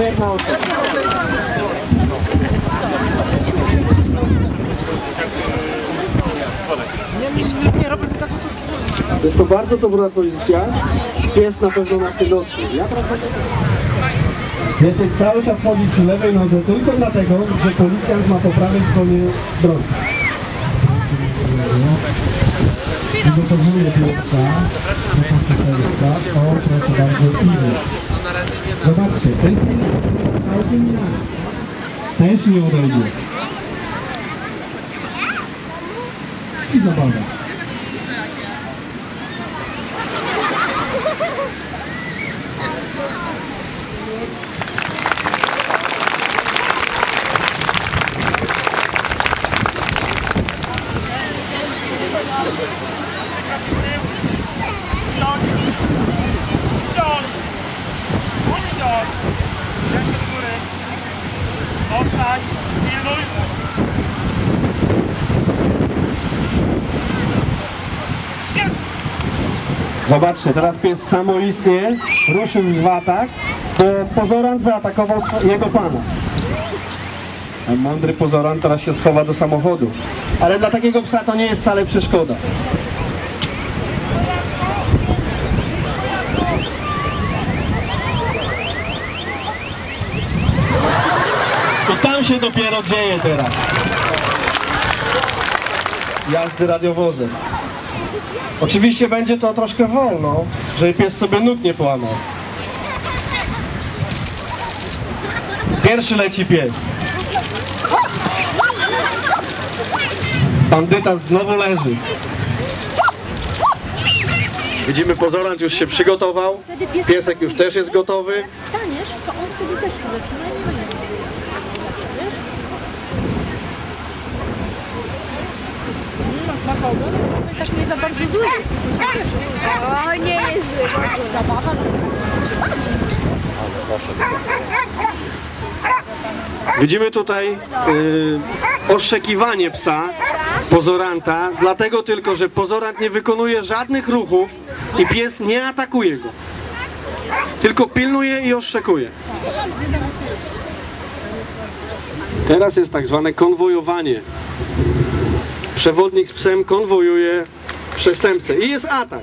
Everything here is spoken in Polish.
Jest to bardzo dobra pozycja. Pies na pewno nas nie dotknie. Ja teraz będę... Piesek cały czas chodzi przy lewej nodze tylko dlatego, że policjant ma po prawej stronie broń. Przygotowuję pieska. Pieska. O, proszę bardzo, idzie. Zobaczcie, ten pies całkiem inaczej. Też nie odejdzie. I zabawa. Zobaczcie, teraz pies samoistnie ruszył w atak, bo pozorant zaatakował jego pana. A mądry pozorant teraz się schowa do samochodu. Ale dla takiego psa to nie jest wcale przeszkoda. To tam się dopiero dzieje teraz. Jazdy radiowozem. Oczywiście będzie to troszkę wolno, żeby pies sobie nóg nie połamał. Pierwszy leci pies. Bandyta znowu leży. Widzimy, pozorant już się przygotował. Piesek już też jest gotowy. staniesz, to on wtedy też się zaczyna i nie będzie. Wiesz? No i tak nie za bardzo tylko się cieszy. O, nie jest zły. Zabawa, no się bawi. Widzimy tutaj y, oszekiwanie psa, pozoranta, dlatego tylko, że pozorant nie wykonuje żadnych ruchów i pies nie atakuje go. Tylko pilnuje i oszczekuje. Teraz jest tak zwane konwojowanie. Przewodnik z psem konwojuje przestępcę i jest atak.